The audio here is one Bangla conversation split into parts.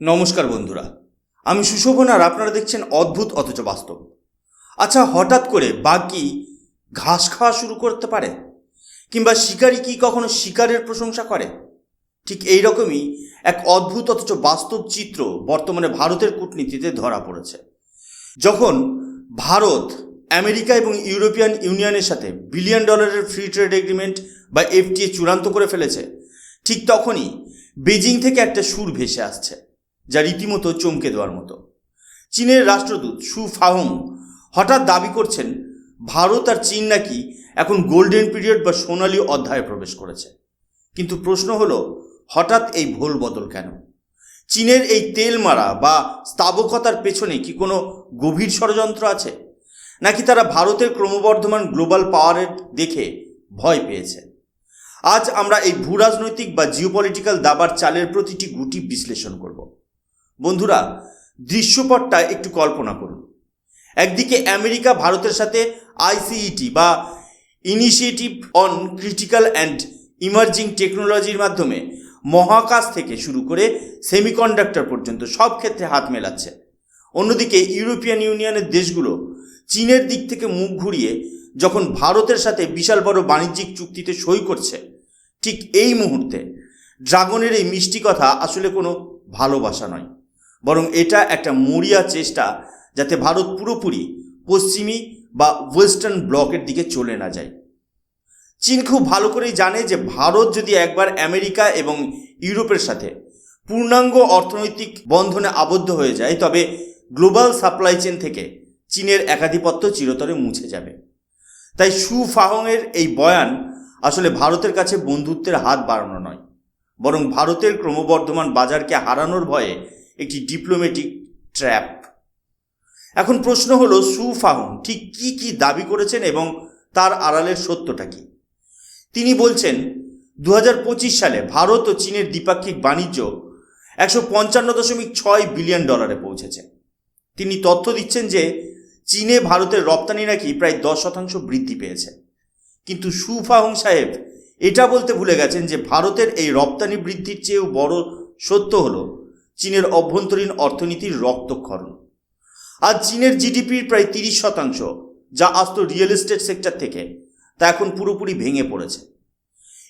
নমস্কার বন্ধুরা। আমি সুশোভন আর আপনারা দেখছেন অদ্ভুত অথচ বাস্তব। আচ্ছা হঠাৎ করে বাঘ কি ঘাস খাওয়া শুরু করতে পারে? কিংবা শিকারি কি কখনো শিকারের প্রশংসা করে? ঠিক এই রকমই এক অদ্ভুত অথচ বাস্তব চিত্র বর্তমানে ভারতের কূটনীতিতে ধরা পড়েছে। যখন ভারত, আমেরিকা এবং ইউরোপিয়ান ইউনিয়নের সাথে বিলিয়ন ডলারের ফ্রি ট্রেড এগ্রিমেন্ট বা এফটিএ চূড়ান্ত করে ফেলেছে, ঠিক তখনই বেজিং থেকে একটা সুর ভেসে আসছে। যা রীতিমতো চমকে দেওয়ার মতো। চীনের রাষ্ট্রদূত সু ফাহং হঠাৎ দাবি করছেন, ভারত আর চীন নাকি এখন গোল্ডেন পিরিয়ড বা সোনালী অধ্যায়ে প্রবেশ করেছে। কিন্তু প্রশ্ন হলো, হঠাৎ এই ভোল বদল কেন? চীনের এই তেল মারা বা স্তাবকতার পেছনে কি কোনো গভীর ষড়যন্ত্র আছে? নাকি তারা ভারতের ক্রমবর্ধমান গ্লোবাল পাওয়ারের দেখে ভয় পেয়েছে? আজ আমরা এই ভূরাজনৈতিক বা জিওপলিটিক্যাল দাবার চালের প্রতিটি গুটি বিশ্লেষণ করব। বন্ধুরা, দৃশ্যপটটা একটু কল্পনা করুন। একদিকে আমেরিকা, ভারতের সাথে আইসিইটি বা initiative on critical and emerging টেকনোলজির মাধ্যমে মহাকাশ থেকে শুরু করে সেমিকন্ডাক্টর পর্যন্ত সব ক্ষেত্রে হাত মেলাচ্ছে। অন্যদিকে ইউরোপিয়ান ইউনিয়নের দেশগুলো চীনের দিক থেকে মুখ ঘুরিয়ে যখন ভারতের সাথে বিশাল বড় বাণিজ্যিক চুক্তিতে সই করছে, ঠিক এই মুহূর্তে ড্রাগনের এই মিষ্টি কথা আসলে কোনো ভালোবাসা নয়। বরং এটা একটা মরিয়া চেষ্টা যাতে ভারত পুরোপুরি পশ্চিমী বা ওয়েস্টার্ন ব্লকের দিকে চলে না যায়। চীন খুব ভালো করেই জানে যে ভারত যদি একবার আমেরিকা এবং ইউরোপের সাথে পূর্ণাঙ্গ অর্থনৈতিক বন্ধনে আবদ্ধ হয়ে যায়, তবে গ্লোবাল সাপ্লাই চেন থেকে চীনের একাধিপত্য চিরতরে মুছে যাবে। তাই সু ফাহংয়ের এই বয়ান আসলে ভারতের কাছে বন্ধুত্বের হাত বাড়ানো নয়, বরং ভারতের ক্রমবর্ধমান বাজারকে হারানোর ভয়ে একটি ডিপ্লোম্যাটিক ট্র্যাপ এখন প্রশ্ন হলো সু ফাহং ঠিক কি কি দাবি করেছেন এবং তার আড়ালের সত্যটা কি? তিনি বলছেন দু হাজার পঁচিশ সালে ভারত ও চীনের দ্বিপাক্ষিক বাণিজ্য একশো পঞ্চান্ন দশমিক ছয় বিলিয়ন ডলারে পৌঁছেছে। তিনি তথ্য দিচ্ছেন যে চীনে ভারতের রপ্তানি নাকি প্রায় দশ শতাংশ বৃদ্ধি পেয়েছে। কিন্তু সুফাহং সাহেব এটা বলতে ভুলে গেছেন যে ভারতের এই রপ্তানি বৃদ্ধির চেয়েও বড় সত্য হলো চীনের অভ্যন্তরীণ অর্থনীতির রক্তক্ষরণ। আজ চীনের জিডিপির প্রায় তিরিশ শতাংশ, যা আসতো রিয়েল এস্টেট সেক্টর থেকে, তা এখন পুরোপুরি ভেঙে পড়েছে।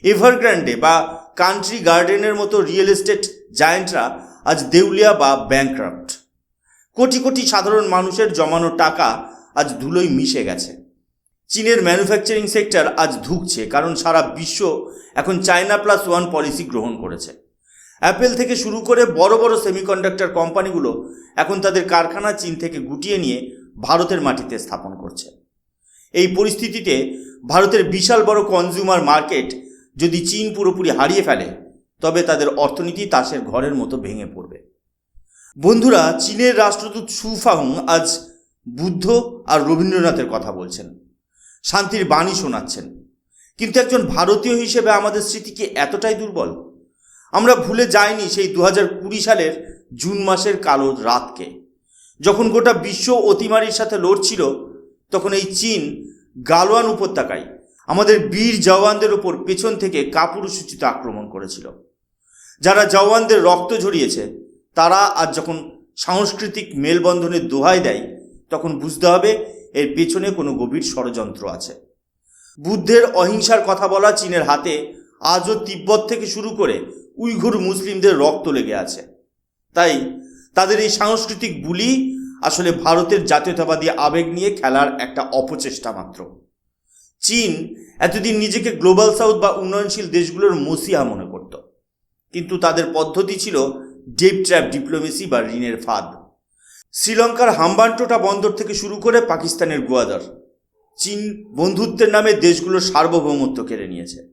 এভারগ্র্যান্ডে বা কান্ট্রি গার্ডেনের মতো রিয়েল এস্টেট জায়েন্টরা আজ দেউলিয়া বা ব্যাংক্রাফ্ট। কোটি কোটি সাধারণ মানুষের জমানো টাকা আজ ধুলোয় মিশে গেছে। চীনের ম্যানুফ্যাকচারিং সেক্টর আজ ধুকছে, কারণ সারা বিশ্ব এখন চায়না প্লাস ওয়ান পলিসি গ্রহণ করেছে। অ্যাপেল থেকে শুরু করে বড় বড় সেমিকন্ডাক্টর কোম্পানিগুলো এখন তাদের কারখানা চীন থেকে গুটিয়ে নিয়ে ভারতের মাটিতে স্থাপন করছে। এই পরিস্থিতিতে ভারতের বিশাল বড় কনজিউমার মার্কেট যদি চীন পুরোপুরি হারিয়ে ফেলে, তবে তাদের অর্থনীতি তাসের ঘরের মতো ভেঙে পড়বে। বন্ধুরা, চীনের রাষ্ট্রদূত সুফাহুং আজ বুদ্ধ আর রবীন্দ্রনাথের কথা বলছেন। শান্তির বাণী শোনাচ্ছেন। কিন্তু একজন ভারতীয় হিসেবে আমাদের স্মৃতি কি এতটাই দুর্বল আমরা ভুলে যাইনি সেই দু কুড়ি সালের জুন মাসের কালো রাতকে। যখন গোটা বিশ্ব অতিমারির সাথে লড়ছিল, তখন এই চীন গালোয়ান উপত্যকায় আমাদের বীর জওয়ানদের ওপর পেছন থেকে কাপুরুষোচিত আক্রমণ করেছিল। যারা জওয়ানদের রক্ত ঝরিয়েছে, তারা আজ যখন সাংস্কৃতিক মেলবন্ধনের দোহাই দেয়, তখন বুঝতে হবে এর পেছনে কোনো গভীর ষড়যন্ত্র আছে। বুদ্ধের অহিংসার কথা বলা চীনের হাতে আজও তিব্বত থেকে শুরু করে উইঘুর মুসলিমদের রক্ত লেগে আছে। তাই তাদের এই সাংস্কৃতিক বুলি আসলে ভারতের জাতীয়তাবাদী আবেগ নিয়ে খেলার একটা অপচেষ্টা মাত্র। চীন এতদিন নিজেকে গ্লোবাল সাউথ বা উন্নয়নশীল দেশগুলোর মসিহা মনে করত। কিন্তু তাদের পদ্ধতি ছিল ডেপ ট্র্যাপ ডিপ্লোমেসি বা ঋণের ফাঁদ। শ্রীলঙ্কার হাম্বানটোটা বন্দর থেকে শুরু করে পাকিস্তানের গোয়াদার। চীন বন্ধুত্বের নামে দেশগুলোর সার্বভৌমত্ব কেড়ে নিয়েছে।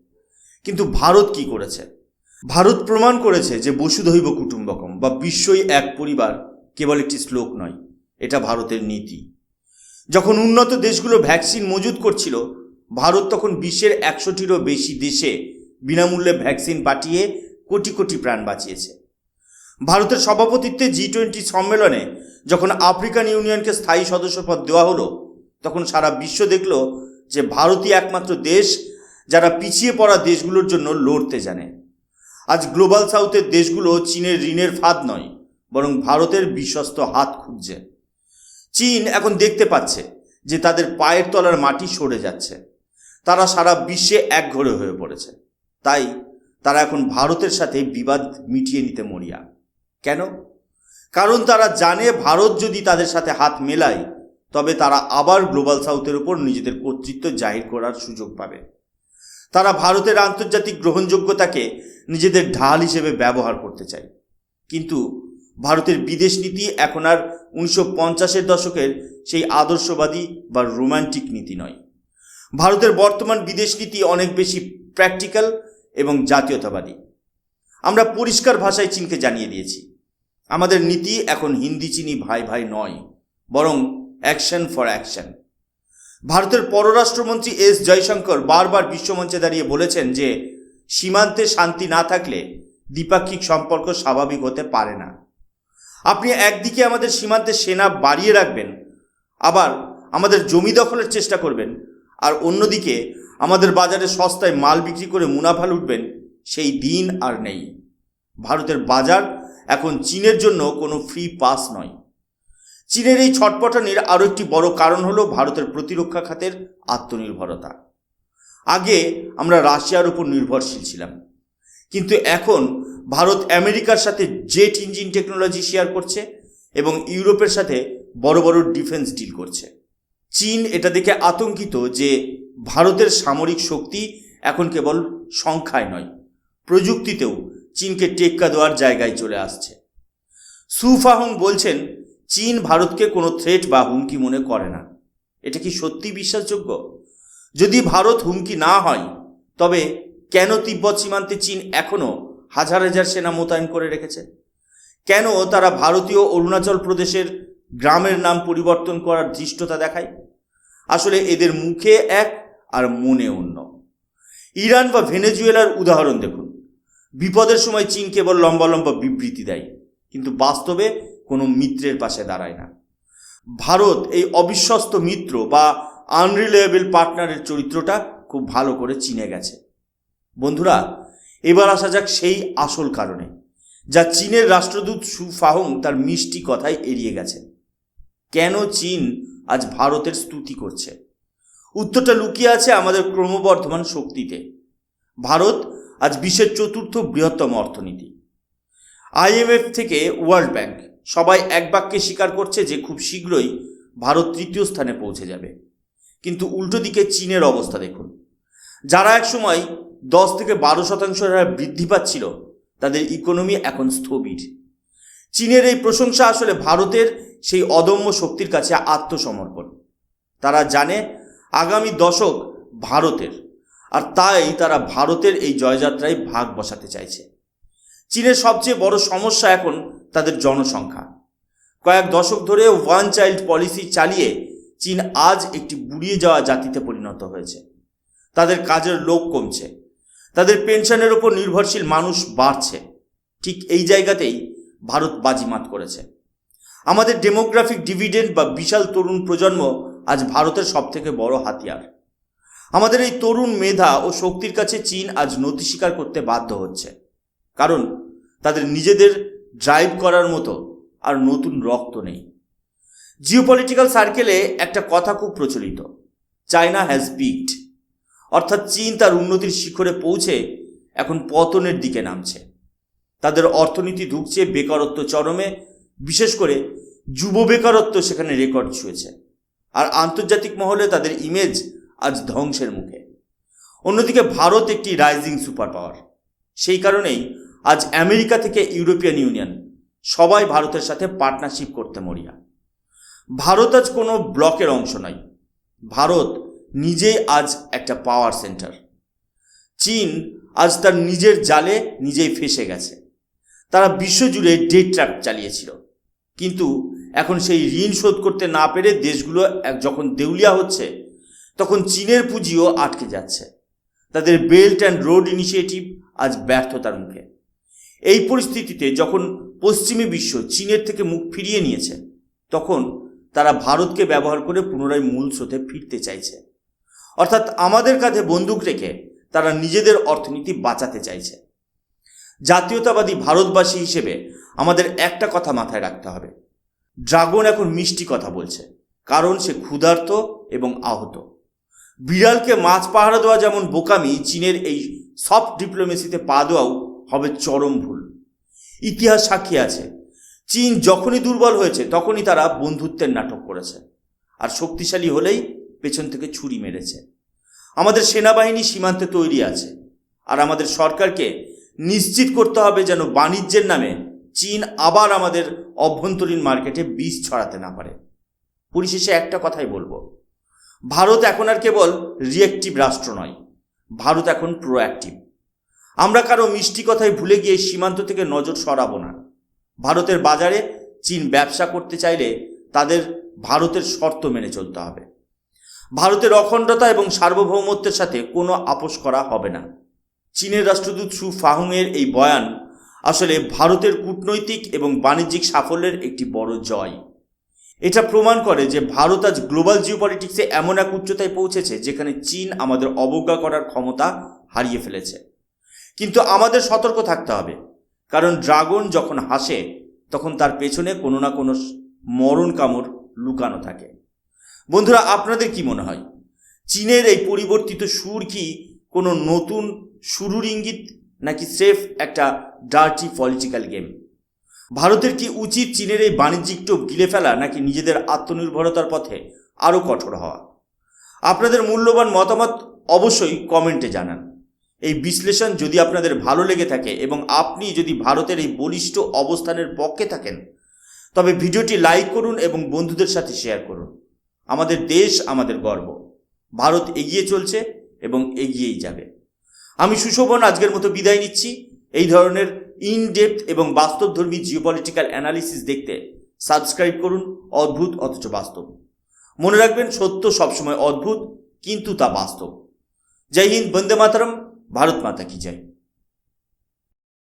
কিন্তু ভারত কি করেছে? ভারত প্রমাণ করেছে যে বসুধৈব কুটুম্বকম বা বিশ্বই এক পরিবার কেবল একটি শ্লোক নয়, এটা ভারতের নীতি। যখন উন্নত দেশগুলো ভ্যাকসিন মজুত করছিল, ভারত তখন বিশ্বের একশোটিরও বেশি দেশে বিনামূল্যে ভ্যাকসিন পাঠিয়ে কোটি কোটি প্রাণ বাঁচিয়েছে। ভারতের সভাপতিত্বে জি টোয়েন্টি সম্মেলনে যখন আফ্রিকান ইউনিয়নকে স্থায়ী সদস্যপদ দেওয়া হলো, তখন সারা বিশ্ব দেখল যে ভারতই একমাত্র দেশ যারা পিছিয়ে পড়া দেশগুলোর জন্য লড়তে জানে। আজ গ্লোবাল সাউথের দেশগুলো চীনের ঋণের ফাঁদ নয়, বরং ভারতের বিশ্বস্ত হাত খুঁজছে। চীন এখন দেখতে পাচ্ছে যে তাদের পায়ের তলার মাটি সরে যাচ্ছে। তারা সারা বিশ্বে একঘরে হয়ে পড়েছে। তাই তারা এখন ভারতের সাথে বিবাদ মিটিয়ে নিতে মরিয়া। কেন? কারণ তারা জানে ভারত যদি তাদের সাথে হাত মেলায়, তবে তারা আবার গ্লোবাল সাউথের উপর নিজেদের কর্তৃত্ব জাহির করার সুযোগ পাবে। তারা ভারতের আন্তর্জাতিক গ্রহণযোগ্যতাকে নিজেদের ঢাল হিসেবে ব্যবহার করতে চায়। কিন্তু ভারতের বিদেশ নীতি এখন আর উনিশশো পঞ্চাশের দশকের সেই আদর্শবাদী বা রোমান্টিক নীতি নয়। ভারতের বর্তমান বিদেশ নীতি অনেক বেশি প্র্যাকটিক্যাল এবং জাতীয়তাবাদী। আমরা পরিষ্কার ভাষায় চীনকে জানিয়ে দিয়েছি। আমাদের নীতি এখন হিন্দি চিনি ভাই ভাই নয়, বরং অ্যাকশন ফর অ্যাকশন। ভারতের পররাষ্ট্রমন্ত্রী এস জয়শঙ্কর বারবার বিশ্বমঞ্চে দাঁড়িয়ে বলেছেন যে, সীমান্তে শান্তি না থাকলে দ্বিপাক্ষিক সম্পর্ক স্বাভাবিক হতে পারে না। আপনি একদিকে আমাদের সীমান্তে সেনা বাড়িয়ে রাখবেন, আবার আমাদের জমি দখলের চেষ্টা করবেন, আর অন্যদিকে আমাদের বাজারে সস্তায় মাল বিক্রি করে মুনাফা লুটবেন, সেই দিন আর নেই। ভারতের বাজার এখন চীনের জন্য কোনো ফ্রি পাস নয়। চীনের এই ছটপটানির আরও একটি বড় কারণ হলো ভারতের প্রতিরক্ষা খাতের আত্মনির্ভরতা। আগে আমরা রাশিয়ার উপর নির্ভরশীল ছিলাম। কিন্তু এখন ভারত আমেরিকার সাথে জেট ইঞ্জিন টেকনোলজি শেয়ার করছে এবং ইউরোপের সাথে বড় বড় ডিফেন্স ডিল করছে। চীন এটা দেখে আতঙ্কিত যে ভারতের সামরিক শক্তি এখন কেবল সংখ্যায় নয়, প্রযুক্তিতেও চীনকে টেক্কা দেওয়ার জায়গায় চলে আসছে। সুফাহং বলছেন চীন ভারতকে কোনো থ্রেট বা হুমকি মনে করে না। এটা কি সত্যি বিশ্বাসযোগ্য? যদি ভারত হুমকি না হয়, তবে কেন তিব্বত সীমান্তে চীন এখনও হাজার হাজার সেনা মোতায়েন করে রেখেছে? কেন তারা ভারতীয় অরুণাচল প্রদেশের গ্রামের নাম পরিবর্তন করার ধৃষ্টতা দেখায়? আসলে এদের মুখে এক আর মনে অন্য। ইরান বা ভেনেজুয়েলার উদাহরণ দেখুন। বিপদের সময় চীন কেবল লম্বা লম্বা বিবৃতি দেয়, কিন্তু বাস্তবে কোনো মিত্রের পাশে দাঁড়ায় না। ভারত এই অবিশ্বস্ত মিত্র বা আনরিলেয়েবল পার্টনারের চরিত্রটা খুব ভালো করে চিনে গেছে। বন্ধুরা, এবার আসা যাক সেই আসল কারণে, যা চীনের রাষ্ট্রদূত সু ফাহং তার মিষ্টি কথায় এড়িয়ে গেছে। কেন চীন আজ ভারতের স্তুতি করছে? উত্তরটা লুকিয়ে আছে আমাদের ক্রমবর্ধমান শক্তিতে। ভারত আজ বিশ্বের চতুর্থ বৃহত্তম অর্থনীতি। আইএমএফ থেকে ওয়ার্ল্ড ব্যাংক সবাই এক বাক্যে স্বীকার করছে যে খুব শীঘ্রই ভারত তৃতীয় স্থানে পৌঁছে যাবে। কিন্তু উল্টো দিকে চীনের অবস্থা দেখুন। যারা একসময় দশ থেকে বারো শতাংশ বৃদ্ধি পাচ্ছিল, তাদের ইকোনমি এখন স্থবির। চীনের এই প্রশংসা আসলে ভারতের সেই অদম্য শক্তির কাছে আত্মসমর্পণ। তারা জানে আগামী দশক ভারতের, আর তাই তারা ভারতের এই জয়যাত্রায় ভাগ বসাতে চাইছে। চীনের সবচেয়ে বড় সমস্যা এখন তাদের জনসংখ্যা। কয়েক দশক ধরে ওয়ান চাইল্ড পলিসি চালিয়ে চীন আজ একটি বুড়িয়ে যাওয়া জাতিতে পরিণত হয়েছে। তাদের কাজের লোক কমছে। তাদের পেনশনের ওপর নির্ভরশীল মানুষ বাড়ছে। ঠিক এই জায়গাতেই ভারত বাজিমাত করেছে। আমাদের ডেমোগ্রাফিক ডিভিডেন্ড বা বিশাল তরুণ প্রজন্ম আজ ভারতের সবথেকে বড় হাতিয়ার। আমাদের এই তরুণ মেধা ও শক্তির কাছে চীন আজ নথি স্বীকার করতে বাধ্য হচ্ছে। কারণ তাদের নিজেদের ড্রাইভ করার মতো আর নতুন রক্ত নেই। জিওপলিটিক্যাল সার্কেলে একটা কথা খুব প্রচলিত চায়না হ্যাজ পিকড অর্থাৎ চীন তার উন্নতির শিখরে পৌঁছে এখন পতনের দিকে নামছে। তাদের অর্থনীতি ঢুকছে বেকারত্ব চরমে, বিশেষ করে যুব বেকারত্ব সেখানে রেকর্ড ছুঁয়েছে। আর আন্তর্জাতিক মহলে তাদের ইমেজ আজ ধ্বংসের মুখে। অন্যদিকে ভারত একটি রাইজিং সুপার পাওয়ার সেই কারণেই আজ আমেরিকা থেকে ইউরোপিয়ান ইউনিয়ন, সবাই ভারতের সাথে পার্টনারশিপ করতে মরিয়া। ভারত আজ কোনো ব্লকের অংশ নয়, ভারত নিজেই আজ একটা পাওয়ার সেন্টার। চীন আজ তার নিজের জালে নিজেই ফেসে গেছে। তারা বিশ্বজুড়ে ডেট ট্র্যাপ চালিয়েছিল, কিন্তু এখন সেই ঋণ শোধ করতে না পেরে দেশগুলো যখন দেউলিয়া হচ্ছে, তখন চীনের পুঁজিও আটকে যাচ্ছে। তাদের বেল্ট অ্যান্ড রোড ইনিশিয়েটিভ আজ ব্যর্থতার মুখে। এই পরিস্থিতিতে যখন পশ্চিমী বিশ্ব চীনের থেকে মুখ ফিরিয়ে নিয়েছে, তখন তারা ভারতকে ব্যবহার করে পুনরায় মূল স্রোতে ফিরতে চাইছে। অর্থাৎ আমাদের কাঁধে বন্দুক রেখে তারা নিজেদের অর্থনীতি বাঁচাতে চাইছে। জাতীয়তাবাদী ভারতবাসী হিসেবে আমাদের একটা কথা মাথায় রাখতে হবে। ড্রাগন এখন মিষ্টি কথা বলছে, কারণ সে ক্ষুধার্ত এবং আহত। বিড়ালকে মাছ পাহারা দেওয়া যেমন বোকামি, চীনের এই সফট ডিপ্লোমেসিতে পা দেওয়াও হবে চরম ভুল। ইতিহাস সাক্ষী আছে। চীন যখনই দুর্বল হয়েছে, তখনই তারা বন্ধুত্বের নাটক করেছে আর শক্তিশালী হলেই পেছন থেকে ছুরি মেরেছে। আমাদের সেনাবাহিনী সীমান্তে তৈরি আছে আর আমাদের সরকারকে নিশ্চিত করতে হবে যেন বাণিজ্যের নামে চীন আবার আমাদের অভ্যন্তরীণ মার্কেটে বীজ ছড়াতে না পারে। পরিশেষে একটা কথাই বলব। ভারত এখন আর কেবল রিয়েক্টিভ রাষ্ট্র নয়, ভারত এখন প্রোঅ্যাক্টিভ আমরা কারও মিষ্টি কথায় ভুলে গিয়ে সীমান্ত থেকে নজর সরাবো না। ভারতের বাজারে চীন ব্যবসা করতে চাইলে তাদের ভারতের শর্ত মেনে চলতে হবে। ভারতের অখণ্ডতা এবং সার্বভৌমত্বের সাথে কোনো আপোষ করা হবে না। চীনের রাষ্ট্রদূত সু ফাহুংয়ের এই বয়ান আসলে ভারতের কূটনৈতিক এবং বাণিজ্যিক সাফল্যের একটি বড় জয়। এটা প্রমাণ করে যে ভারত আজ গ্লোবাল জিওপলিটিক্সে এমন এক উচ্চতায় পৌঁছেছে যেখানে চীন আমাদের অবজ্ঞা করার ক্ষমতা হারিয়ে ফেলেছে। কিন্তু আমাদের সতর্ক থাকতে হবে। কারণ ড্রাগন যখন হাসে, তখন তার পেছনে কোনো না কোনো মরণ কামড় লুকানো থাকে। বন্ধুরা, আপনাদের কি মনে হয়? চীনের এই পরিবর্তিত সুর কি কোনো নতুন শুরুর ইঙ্গিত, নাকি সেফ একটা ডার্টি পলিটিক্যাল গেম ভারতের কি উচিত চীনের এই বাণিজ্যিক টোপ গিলে ফেলা, নাকি নিজেদের আত্মনির্ভরতার পথে আরও কঠোর হওয়া? আপনাদের মূল্যবান মতামত অবশ্যই কমেন্টে জানান। এই বিশ্লেষণ যদি আপনাদের ভালো লেগে থাকে এবং আপনি যদি ভারতের এই বলিষ্ঠ অবস্থানের পক্ষে থাকেন, তবে ভিডিওটি লাইক করুন এবং বন্ধুদের সাথে শেয়ার করুন। আমাদের দেশ আমাদের গর্ব। ভারত এগিয়ে চলছে এবং এগিয়েই যাবে। আমি সুশোভন, আজকের মতো বিদায় নিচ্ছি। এই ধরনের ইন ডেপথ এবং বাস্তবধর্মী জিওপলিটিক্যাল অ্যানালিসিস দেখতে সাবস্ক্রাইব করুন, অদ্ভুত অথচ বাস্তব। মনে রাখবেন, সত্য সবসময় অদ্ভুত, কিন্তু তা বাস্তব। জয় হিন্দ, বন্দে মাতরম। ভারত মাতা কি জয়